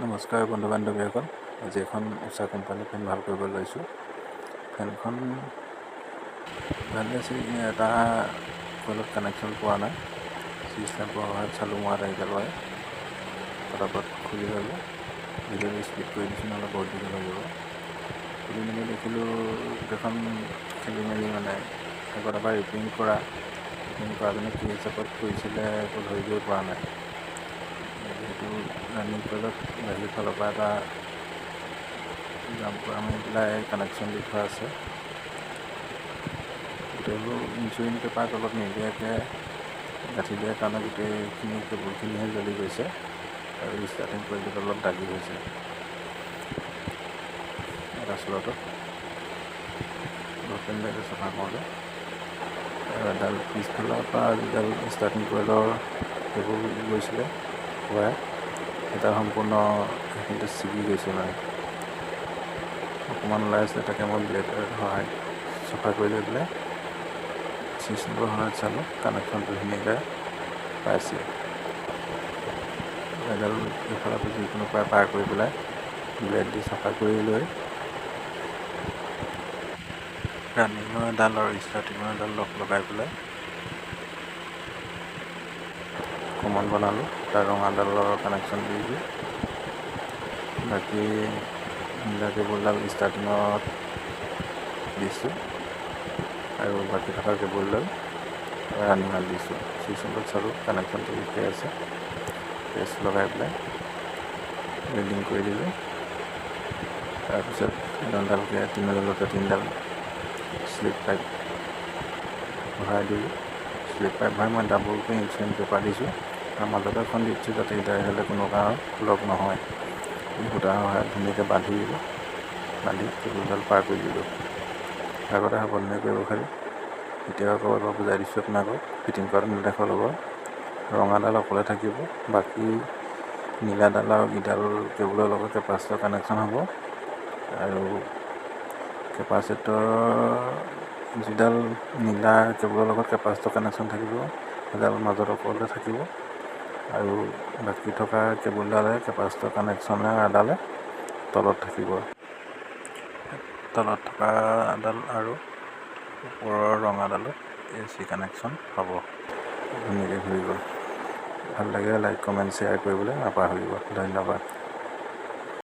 নমস্কাৰ বন্ধু বান্ধৱীসকল আজি এখন উষা কোম্পানীৰ ফেন ভাল কৰিব লৈছোঁ। ফেনখন ভাল আছে এটা কইলত কানেকশ্যন পোৱা নাই। চুইচ লাইটৰ সহায়ত চালোঁ মই আটাইকেইটা লয় পটাপট খুলি ল'লোঁ। ভিডিঅ'টো স্পীড কৰি দিছোঁ নহ'লে বহুত দীঘল হৈ যাব। খুলি মেলি দেখিলোঁ গোটেইখন খেলি মেলি মানে আগত এবাৰ ৰিপেয়াৰিং কৰা। ৰিপেয়াৰিং কৰা পিনে কি হিচাপত কৰিছিলে একো ধৰিবই পৰা নাই। যিহেতু ৰানিং কইলত বাহিৰ ফালৰ পৰা এটা জাম্প মাৰি পেলাই কানেকশ্যন দি থোৱা আছে গোটেইবোৰ ইঞ্চুৰিং পেপাৰ তলত নিদিয়াকৈ গাঁঠি দিয়াৰ কাৰণে গোটেইখিনি কেবুলখিনিহে জ্বলি গৈছে আৰু ষ্টাৰ্টিং পইণ্টত অলপ দাগি হৈছে এটা লোকেল লাইটে চফা কৰোঁতে এডাল পিছফালৰ পৰা যিডাল ষ্টাৰ্টিং পইণ্টৰ কেবুল গৈছিলে ৱায়াৰ এটা সম্পূৰ্ণ সেইখিনিতে ছিগি গৈছে মানে। অকণমান ওলাই আছিলে তাকে মই ব্লেডৰ সহায় চফা কৰি লৈ পেলাই চিচনৰ সহায়ত চালোঁ কানেকশ্যনটো ধুনীয়াকৈ পাইছে। এডাল এইফালৰ পৰা যিকোনো পৰা পাৰ কৰি পেলাই ব্লেড দি চাফা কৰি লৈ ৰানিঙৰ এডাল আৰু ষ্টাৰ্টিঙৰ এডাল লগ লগাই পেলাই কমন বনালোঁ তাৰ ৰঙাডালৰ কানেকশ্যন দিছোঁ বাকী নীলা কেবুলডাল ষ্টাৰ্টিঙত দিছোঁ আৰু বাকী থকা কেবুলডাল ৰানিঙত দিছোঁ। চুইচত চালোঁ কানেকশ্যনটো ঠিকে আছে। পেষ্ট লগাই পেলাই ৱেল্ডিং কৰি দিলোঁ। তাৰপিছত এডালডালকৈ তিনিডালতে তিনিডাল শ্লিপ পাইপ ভৰাই দিলোঁ। শ্লিপ পাইপ ভৰাই মই ডাবলকৈ ইঞ্চুৰেঞ্চ পেপাৰ দিছোঁ। মাজতে এখন দিছোঁ যাতে ইটাৰ হ'লে কোনো কাৰণত লগ নহয়। সূতাৰ সহায়ত ধুনীয়াকৈ বান্ধি দিলোঁ বান্ধি কেবুলডাল পাৰ কৰি দিলোঁ। আগতে সাৱধানে কৰিব খালি। এতিয়াও আকৌ এবাৰ বুজাই দিছোঁ আপোনালোকক ফিটিং কৰাটো নেদেখাৰ লগত ৰঙাডাল অকলে থাকিব বাকী নীলাডাল আৰু ইডাল কেবুলৰ লগত কেপাচিটৰ কানেকশ্যন হ'ব। আৰু কেপাচিটৰ যিডাল নীলা কেবুলৰ লগত কেপাচিটৰ কানেকশ্যন থাকিব সেইডাল মাজত অকলে থাকিব। আৰু বাকী থকা কেবুলডালে কেপাচিটৰ কানেকশ্যনে এডালে তলত থাকিব। তলত থকা এডাল আৰু ওপৰৰ ৰঙাডালত এ চি কানেকশ্যন হ'ব। ধুনীয়াকৈ ঘূৰি গ'ল ভাল লাগে লাইক কমেণ্ট শ্বেয়াৰ কৰিবলৈ নাপাহৰিব। ধন্যবাদ।